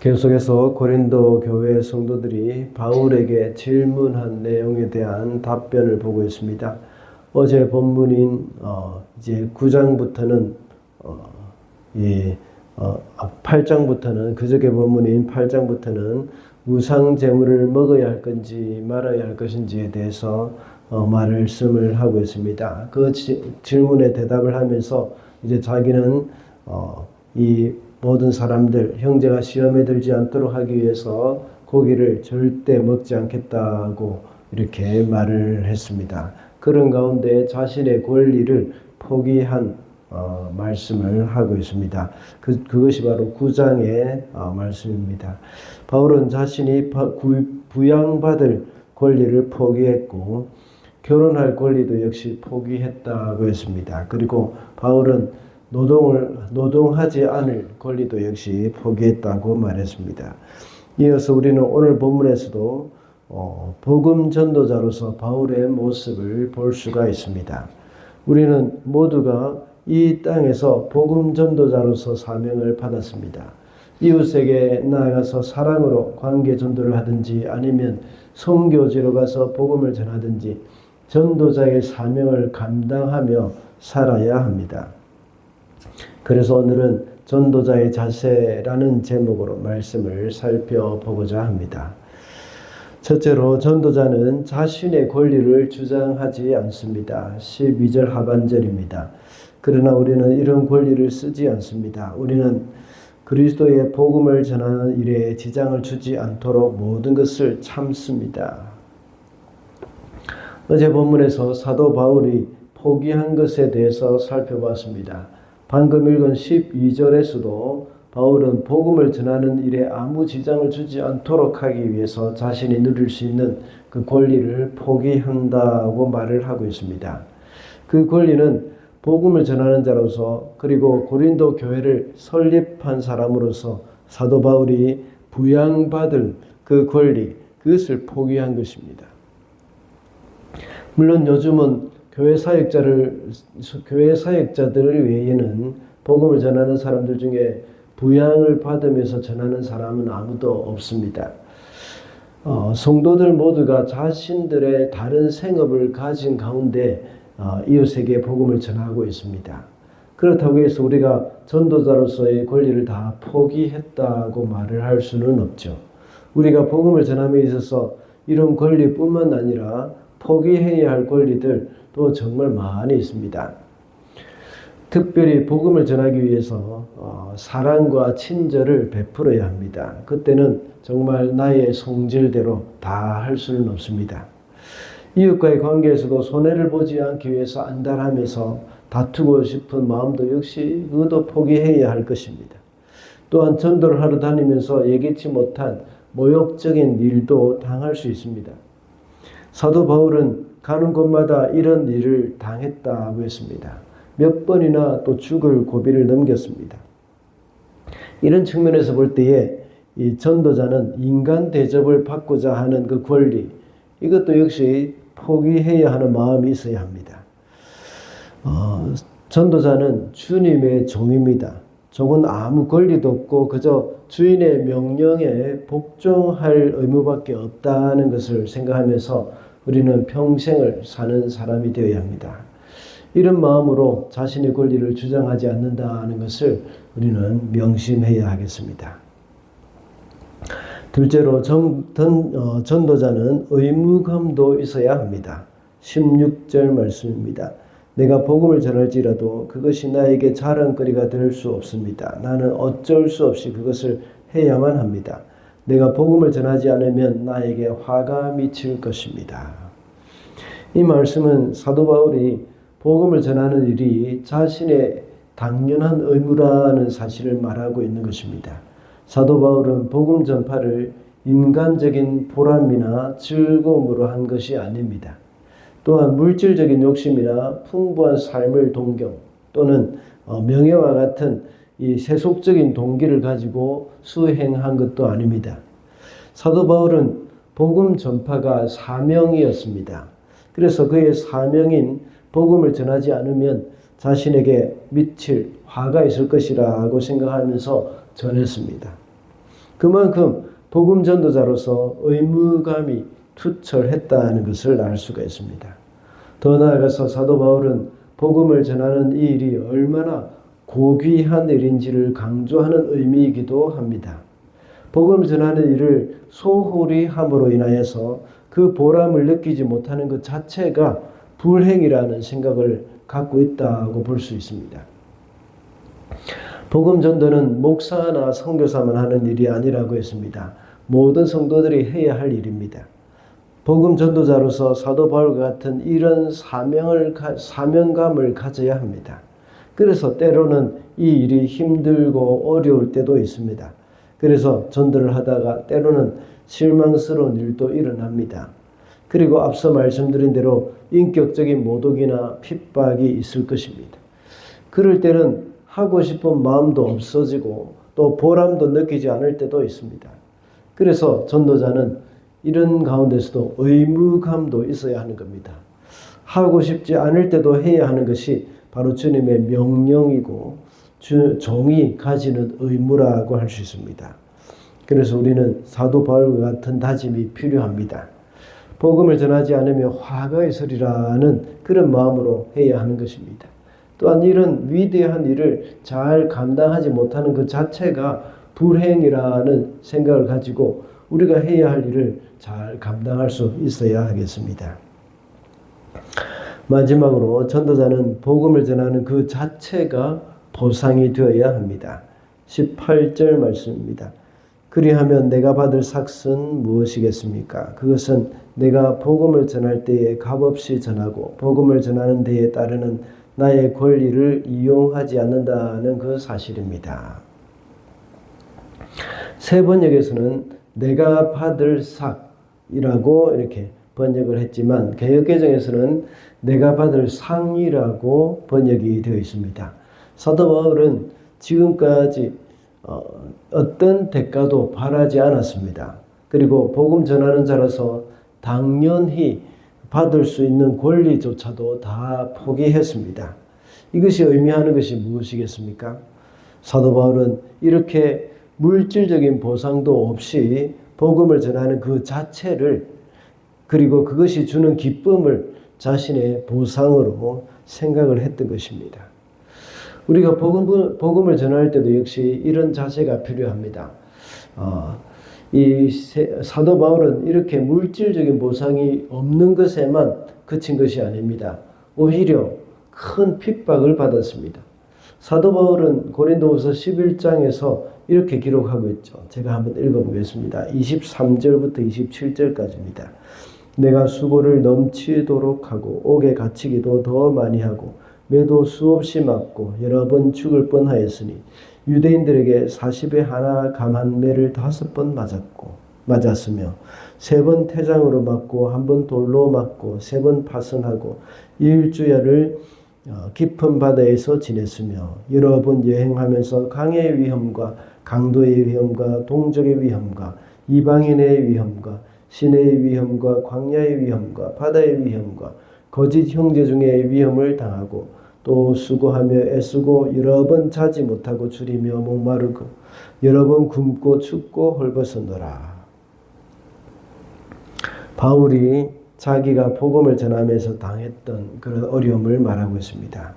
계속해서 고린도 교회 성도들이 바울에게 질문한 내용에 대한 답변을 보고 있습니다. 어제 본문인 어, 이제 9장부터는 어, 이 어, 8장부터는 그저께 본문인 8장부터는 우상 제물을 먹어야 할 건지 말아야 할 것인지에 대해서 어, 말씀을 하고 있습니다. 그 지, 질문에 대답을 하면서 이제 자기는 어, 이 모든 사람들 형제가 시험에 들지 않도록 하기 위해서 고기를 절대 먹지 않겠다고 이렇게 말을 했습니다. 그런 가운데 자신의 권리를 포기한 어, 말씀을 하고 있습니다. 그, 그것이 바로 9장의 어, 말씀입니다. 바울은 자신이 부양받을 권리를 포기했고 결혼할 권리도 역시 포기했다고 했습니다. 그리고 바울은 노동을 노동하지 않을 권리도 역시 포기했다고 말했습니다. 이어서 우리는 오늘 본문에서도 어, 복음 전도자로서 바울의 모습을 볼 수가 있습니다. 우리는 모두가 이 땅에서 복음 전도자로서 사명을 받았습니다. 이웃에게 나아가서 사랑으로 관계 전도를 하든지 아니면 성교지로 가서 복음을 전하든지 전도자의 사명을 감당하며 살아야 합니다. 그래서 오늘은 전도자의 자세라는 제목으로 말씀을 살펴보고자 합니다. 첫째로 전도자는 자신의 권리를 주장하지 않습니다. 12절 하반절입니다. 그러나 우리는 이런 권리를 쓰지 않습니다. 우리는 그리스도의 복음을 전하는 일에 지장을 주지 않도록 모든 것을 참습니다. 어제 본문에서 사도 바울이 포기한 것에 대해서 살펴봤습니다. 방금 읽은 12절에서도 바울은 복음을 전하는 일에 아무 지장을 주지 않도록 하기 위해서 자신이 누릴 수 있는 그 권리를 포기한다고 말을 하고 있습니다. 그 권리는 복음을 전하는 자로서 그리고 고린도 교회를 설립한 사람으로서 사도 바울이 부양받을 그 권리 그것을 포기한 것입니다. 물론 요즘은 교회 사역자를 교회 사역자들 외에는 복음을 전하는 사람들 중에 부양을 받으면서 전하는 사람은 아무도 없습니다. 어, 성도들 모두가 자신들의 다른 생업을 가진 가운데 어, 이웃에게 복음을 전하고 있습니다. 그렇다고 해서 우리가 전도자로서의 권리를 다 포기했다고 말을 할 수는 없죠. 우리가 복음을 전함에 있어서 이런 권리뿐만 아니라 포기해야 할 권리들 또 정말 많이 있습니다. 특별히 복음을 전하기 위해서 어, 사랑과 친절을 베풀어야 합니다. 그때는 정말 나의 성질대로 다 할 수는 없습니다. 이웃과의 관계에서도 손해를 보지 않기 위해서 안달하면서 다투고 싶은 마음도 역시 그것도 포기해야 할 것입니다. 또한 전도를 하러 다니면서 예기치 못한 모욕적인 일도 당할 수 있습니다. 사도 바울은 가는 곳마다 이런 일을 당했다고 했습니다. 몇 번이나 또 죽을 고비를 넘겼습니다. 이런 측면에서 볼 때에 이 전도자는 인간 대접을 받고자 하는 그 권리, 이것도 역시 포기해야 하는 마음이 있어야 합니다. 어, 전도자는 주님의 종입니다. 종은 아무 권리도 없고 그저 주인의 명령에 복종할 의무밖에 없다는 것을 생각하면서 우리는 평생을 사는 사람이 되어야 합니다. 이런 마음으로 자신의 권리를 주장하지 않는다는 것을 우리는 명심해야 하겠습니다. 둘째로 전, 어, 전도자는 의무감도 있어야 합니다. 16절 말씀입니다. 내가 복음을 전할지라도 그것이 나에게 자랑거리가 될 수 없습니다. 나는 어쩔 수 없이 그것을 해야만 합니다. 내가 복음을 전하지 않으면 나에게 화가 미칠 것입니다. 이 말씀은 사도 바울이 복음을 전하는 일이 자신의 당연한 의무라는 사실을 말하고 있는 것입니다. 사도 바울은 복음 전파를 인간적인 보람이나 즐거움으로 한 것이 아닙니다. 또한 물질적인 욕심이나 풍부한 삶을 동경 또는 어, 명예와 같은 이 세속적인 동기를 가지고 수행한 것도 아닙니다. 사도 바울은 복음 전파가 사명이었습니다. 그래서 그의 사명인 복음을 전하지 않으면 자신에게 미칠 화가 있을 것이라고 생각하면서 전했습니다. 그만큼 복음 전도자로서 의무감이 투철했다는 것을 알 수가 있습니다. 더 나아가서 사도 바울은 복음을 전하는 이 일이 얼마나 고귀한 일인지를 강조하는 의미이기도 합니다. 복음을 전하는 일을 소홀히 함으로 인하여서 그 보람을 느끼지 못하는 것 자체가 불행이라는 생각을 갖고 있다고 볼 수 있습니다. 복음 전도는 목사나 선교사만 하는 일이 아니라고 했습니다. 모든 성도들이 해야 할 일입니다. 복음 전도자로서 사도 바울과 같은 이런 사명을 사명감을 가져야 합니다. 그래서 때로는 이 일이 힘들고 어려울 때도 있습니다. 그래서 전도를 하다가 때로는 실망스러운 일도 일어납니다. 그리고 앞서 말씀드린 대로 인격적인 모독이나 핍박이 있을 것입니다. 그럴 때는 하고 싶은 마음도 없어지고 또 보람도 느끼지 않을 때도 있습니다. 그래서 전도자는 이런 가운데서도 의무감도 있어야 하는 겁니다. 하고 싶지 않을 때도 해야 하는 것이 바로 주님의 명령이고 주, 종이 가지는 의무라고 할 수 있습니다. 그래서 우리는 사도 바울과 같은 다짐이 필요합니다. 복음을 전하지 않으면 화가 있으리라는 그런 마음으로 해야 하는 것입니다. 또한 이런 위대한 일을 잘 감당하지 못하는 그 자체가 불행이라는 생각을 가지고 우리가 해야 할 일을 잘 감당할 수 있어야 하겠습니다. 마지막으로 전도자는 복음을 전하는 그 자체가 보상이 되어야 합니다. 18절 말씀입니다. 그리하면 내가 받을 삭은 무엇이겠습니까? 그것은 내가 복음을 전할 때에 값없이 전하고 복음을 전하는 데에 따르는 나의 권리를 이용하지 않는다는 그 사실입니다. 세 번역에서는 내가 받을 삭이라고 이렇게 번역을 했지만 개혁개정에서는 내가 받을 상이라고 번역이 되어 있습니다. 사도 바울은 지금까지 어, 어떤 대가도 바라지 않았습니다. 그리고 복음 전하는 자라서 당연히 받을 수 있는 권리조차도 다 포기했습니다. 이것이 의미하는 것이 무엇이겠습니까? 사도 바울은 이렇게 물질적인 보상도 없이 복음을 전하는 그 자체를 그리고 그것이 주는 기쁨을 자신의 보상으로 생각을 했던 것입니다. 우리가 복음, 복음을 전할 때도 역시 이런 자세가 필요합니다. 어, 이 사도 바울은 이렇게 물질적인 보상이 없는 것에만 그친 것이 아닙니다. 오히려 큰 핍박을 받았습니다. 사도 바울은 고린도후서 11장에서 이렇게 기록하고 있죠. 제가 한번 읽어보겠습니다. 23절부터 27절까지입니다. 내가 수고를 넘치도록 하고 옥에 갇히기도 더 많이 하고 매도 수없이 맞고 여러 번 죽을 뻔하였으니 유대인들에게 40에 하나 감한 매를 다섯 번 맞았고 맞았으며 세 번 태장으로 맞고 한 번 돌로 맞고 세 번 파선하고 일주야를 어, 깊은 바다에서 지냈으며 여러 번 여행하면서 강의 위험과 강도의 위험과 동족의 위험과 이방인의 위험과 시내의 위험과 광야의 위험과 바다의 위험과 거짓 형제 중의 위험을 당하고 또 수고하며 애쓰고 여러 번 자지 못하고 줄이며 목마르고 여러 번 굶고 춥고 헐벗었노라. 바울이 자기가 복음을 전하면서 당했던 그런 어려움을 말하고 있습니다.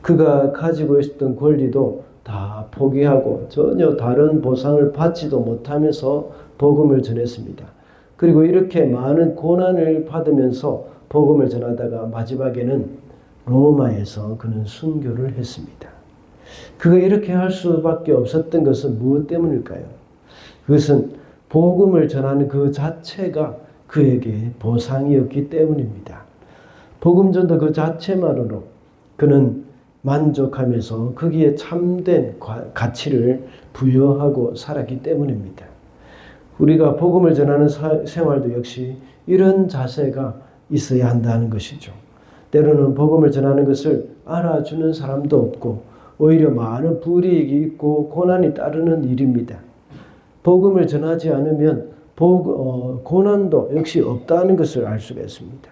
그가 가지고 있었던 권리도 다 포기하고 전혀 다른 보상을 받지도 못하면서 복음을 전했습니다. 그리고 이렇게 많은 고난을 받으면서 복음을 전하다가 마지막에는 로마에서 그는 순교를 했습니다. 그가 이렇게 할 수밖에 없었던 것은 무엇 때문일까요? 그것은 복음을 전하는 그 자체가 그에게 보상이었기 때문입니다. 복음 전도 그 자체만으로 그는 만족하면서 거기에 참된 가치를 부여하고 살았기 때문입니다. 우리가 복음을 전하는 생활도 역시 이런 자세가 있어야 한다는 것이죠. 때로는 복음을 전하는 것을 알아주는 사람도 없고 오히려 많은 불이익이 있고 고난이 따르는 일입니다. 복음을 전하지 않으면 복, 어, 고난도 역시 없다는 것을 알 수가 있습니다.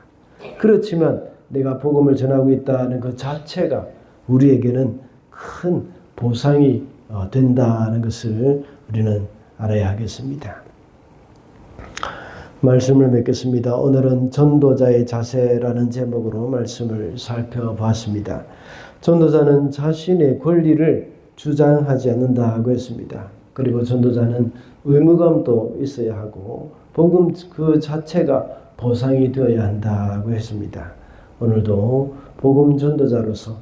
그렇지만 내가 복음을 전하고 있다는 것 자체가 우리에게는 큰 보상이 어, 된다는 것을 우리는 알아야 하겠습니다. 말씀을 맺겠습니다. 오늘은 전도자의 자세라는 제목으로 말씀을 살펴봤습니다. 전도자는 자신의 권리를 주장하지 않는다고 했습니다. 그리고 전도자는 의무감도 있어야 하고 복음 그 자체가 보상이 되어야 한다고 했습니다. 오늘도 복음 전도자로서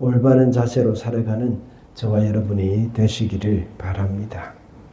올바른 자세로 살아가는 저와 여러분이 되시기를 바랍니다.